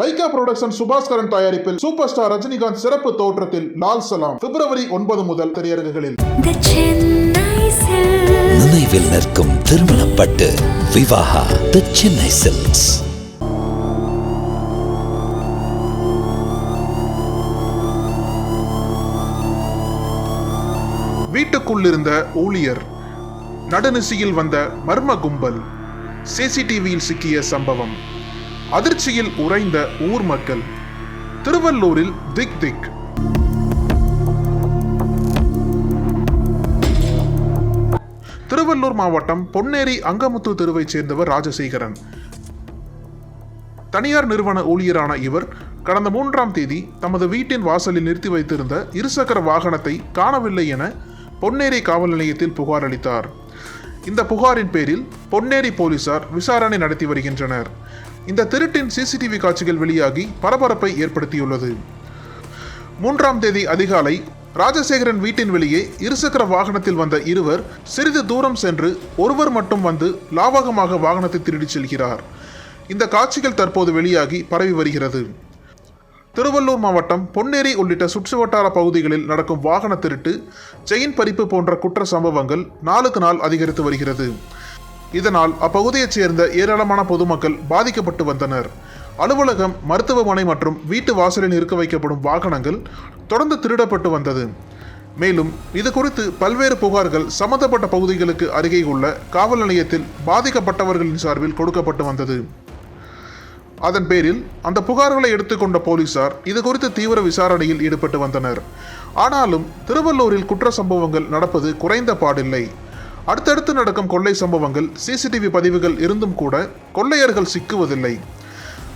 Lyca production Subaskaran தயாரிப்பில் super star Rajinikanth சிறப்பு தோற்றத்தில் லால் சலாம். பிப்ரவரி ஒன்பது முதல் திரையரங்குகளில். The Chennai Silks. நினைவில் நிற்கும் திருமணப்பட்டு விவாகா தி சென்னை சில்க்ஸ் வீட்டுக்குள் இருந்த ஊழியர் நடுநிசியில் வந்த மர்ம கும்பல் சிசிடிவியில் சிக்கிய சம்பவம். அதிர்ச்சியில் உறைந்த ஊர் மக்கள். திருவள்ளூரில் திக் திக். திருவள்ளூர் மாவட்டம் பொன்னேரி அங்கமுத்து தெருவைச் சேர்ந்தவர் ராஜசேகரன். தனியார் நிறுவன ஊழியரான இவர் கடந்த மூன்றாம் தேதி தமது வீட்டின் வாசலில் நிறுத்தி வைத்திருந்த இருசக்கர வாகனத்தை காணவில்லை என பொன்னேரி காவல் நிலையத்தில் புகார் அளித்தார். இந்த புகாரின் பேரில் பொன்னேரி போலீசார் விசாரணை நடத்தி வருகின்றனர். இந்த திருட்டின் சிசிடிவி காட்சிகள் வெளியாகி பரபரப்பை ஏற்படுத்தியுள்ளது. மூன்றாம் தேதி அதிகாலை ராஜசேகரன் வீட்டின் வெளியே இருசக்கர வாகனத்தில் வந்த இருவர் சிறிது தூரம் சென்று ஒருவர் மட்டும் வந்து லாவகமாக வாகனத்தை திருடிச் செல்கிறார். இந்த காட்சிகள் தற்போது வெளியாகி பரவி வருகிறது. திருவள்ளூர் மாவட்டம் பொன்னேரி உள்ளிட்ட சுற்றுவட்டார பகுதிகளில் நடக்கும் வாகன திருட்டு செயின் பறிப்பு போன்ற குற்ற சம்பவங்கள் நாளுக்கு நாள் அதிகரித்து வருகிறது. இதனால் அப்பகுதியைச் சேர்ந்த ஏராளமான பொதுமக்கள் பாதிக்கப்பட்டு வந்தனர். அலுவலகம் மருத்துவமனை மற்றும் வீட்டு வாசலில் இருக்க வைக்கப்படும் வாகனங்கள் தொடர்ந்து திருடப்பட்டு வந்தது. மேலும் இது குறித்து பல்வேறு புகார்கள் சம்பந்தப்பட்ட பகுதிகளுக்கு அருகே உள்ள காவல் நிலையத்தில் பாதிக்கப்பட்டவர்களின் சார்பில் கொடுக்கப்பட்டு வந்தது. அதன் பேரில் அந்த புகார்களை எடுத்துக்கொண்ட போலீசார் இது குறித்து தீவிர விசாரணையில் ஈடுபட்டு வந்தனர். ஆனாலும் திருவள்ளூரில் குற்ற சம்பவங்கள் நடப்பது குறைந்த பாடில்லை. அடுத்தடுத்து நடக்கும் கொள்ளை சம்பவங்கள் சிசிடிவி பதிவுகள் இருந்தும் கூட கொள்ளையர்கள் சிக்குவதில்லை.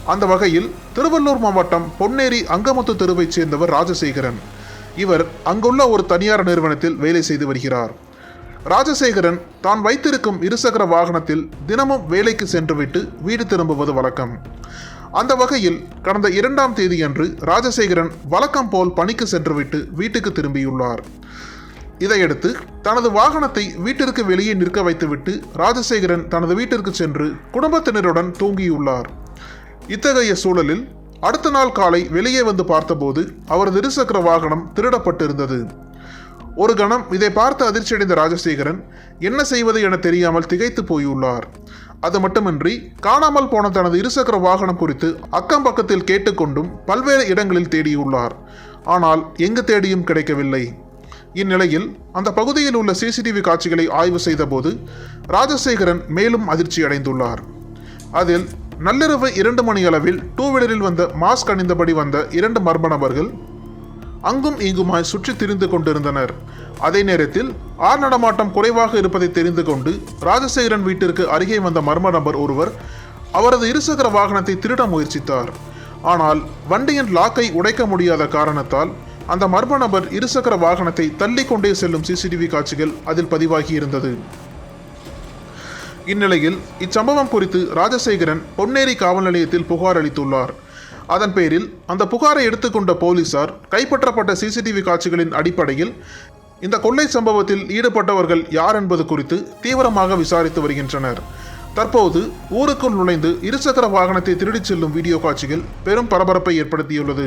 அந்த வகையில் திருவள்ளூர் மாவட்டம் பொன்னேரி அங்கமுத்து தெருவைச் சேர்ந்தவர் ராஜசேகரன். இவர் அங்குள்ள ஒரு தனியார் நிறுவனத்தில் வேலை செய்து வருகிறார். ராஜசேகரன் தான் வைத்திருக்கும் இருசக்கர வாகனத்தில் தினமும் வேலைக்கு சென்றுவிட்டு வீடு திரும்புவது வழக்கம். அந்த வகையில் கடந்த இரண்டாம் தேதியன்று ராஜசேகரன் வழக்கம் போல் பணிக்கு சென்றுவிட்டு வீட்டுக்கு திரும்பியுள்ளார். இதையடுத்து தனது வாகனத்தை வீட்டிற்கு வெளியே நிற்க வைத்துவிட்டு ராஜசேகரன் தனது வீட்டிற்கு சென்று குடும்பத்தினருடன் தூங்கியுள்ளார். இத்தகைய சூழலில் அடுத்த நாள் காலை வெளியே வந்து பார்த்தபோது அவரது இருசக்கர வாகனம் திருடப்பட்டிருந்தது. ஒரு கணம் இதை பார்த்து அதிர்ச்சியடைந்த ராஜசேகரன் என்ன செய்வது என தெரியாமல் திகைத்து போயுள்ளார். அது மட்டுமின்றி காணாமல் போன தனது இருசக்கர வாகனம் குறித்து அக்கம் பக்கத்தில் கேட்டுக்கொண்டும் பல்வேறு இடங்களில் தேடியுள்ளார். ஆனால் எங்கு தேடியும் கிடைக்கவில்லை. இந்நிலையில் அந்த பகுதியில் உள்ள சிசிடிவி காட்சிகளை ஆய்வு செய்தபோது ராஜசேகரன் மேலும் அதிர்ச்சி அடைந்துள்ளார். அதில் நள்ளிரவு இரண்டு மணி அளவில் டூ வீலரில் வந்த மாஸ்க் அணிந்தபடி வந்த இரண்டு மர்ம நபர்கள் அங்கும் இங்குமாய் சுற்றி திரிந்து கொண்டிருந்தனர். அதே நேரத்தில் ஆர் நடமாட்டம் குறைவாக இருப்பதை தெரிந்து கொண்டு ராஜசேகரன் வீட்டிற்கு அருகே வந்த மர்ம நபர் ஒருவர் அவரது இருசக்கர வாகனத்தை திருட முயற்சித்தார். ஆனால் வண்டியின் லாக்கை உடைக்க முடியாத காரணத்தால் அந்த மர்ம நபர் இருசக்கர வாகனத்தை தள்ளிக்கொண்டே செல்லும் சிசிடிவி காட்சிகள் அதில் பதிவாகி இருந்தது இந்நிலையில் இச்சம்பவம் குறித்து ராஜசேகரன் பொன்னேரி காவல் நிலையத்தில் புகார் அளித்துள்ளார். அதன் பேரில் அந்த புகாரை எடுத்துக்கொண்ட போலீசார் கைப்பற்றப்பட்ட சிசிடிவி காட்சிகளின் அடிப்படையில் இந்த கொள்ளை சம்பவத்தில் ஈடுபட்டவர்கள் யார் என்பது குறித்து தீவிரமாக விசாரித்து வருகின்றனர். தற்போது ஊருக்குள் நுழைந்து இருசக்கர வாகனத்தை திருடிச் செல்லும் வீடியோ காட்சிகள் பெரும் பரபரப்பை ஏற்படுத்தியுள்ளது.